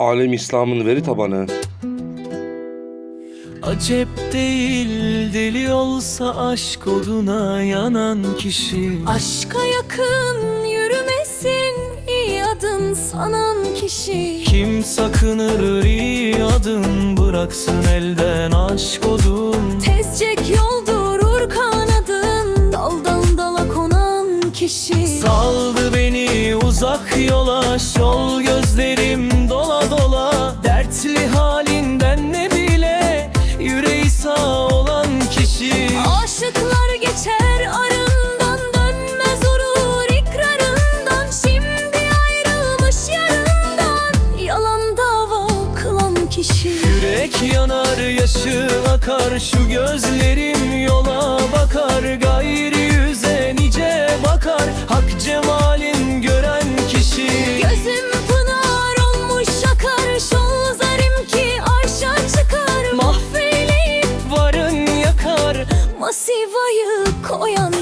Alem İslam'ın veri tabanı. Acep değil deli olsa aşk oduna yanan kişi. Aşka yakın yürümesin iyi adım sanan kişi. Kim sakınır iyi adım bıraksın elden aşk odun. Tezcek yol durur kanadın daldan dala konan kişi Sağ olan kişi. Aşıklar geçer arından dönmez olur ikrarından. Şimdi ayrılmış yarından yalan dava kılan kişi. Yürek yanar yaşı akar Şu gözlerim yola bakar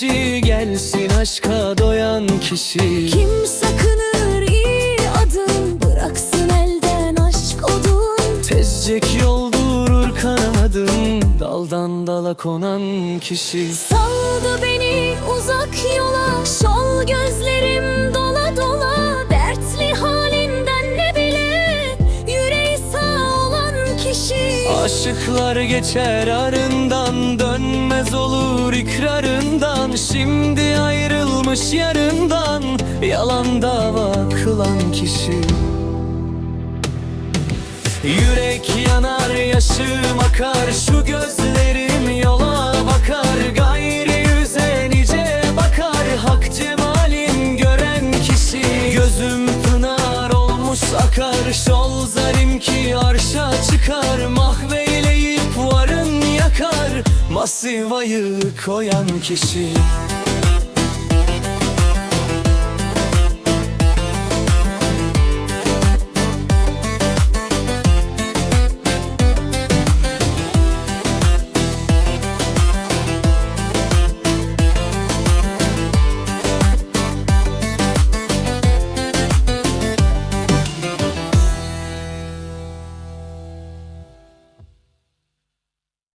kodu yola başı Urur müddeyler taşı Hiçtir münafıkın işi Gelsin aşka doyan kişi. Kim sakınır iyi adım Bıraksın elden aşk odun. Tezcek yol durur kanadım Daldan dala konan kişi. Saldı beni uzak yola Şol gözlerim Aşıklar geçer arından Dönmez olur ikrarından. Şimdi ayrılmış yarından Yalan dava kılan kişi. Yürek yanar yaşım akar Şu Zalim ki arşa çıkar Mahveyleyip varın yakar. Masivayı koyan kişi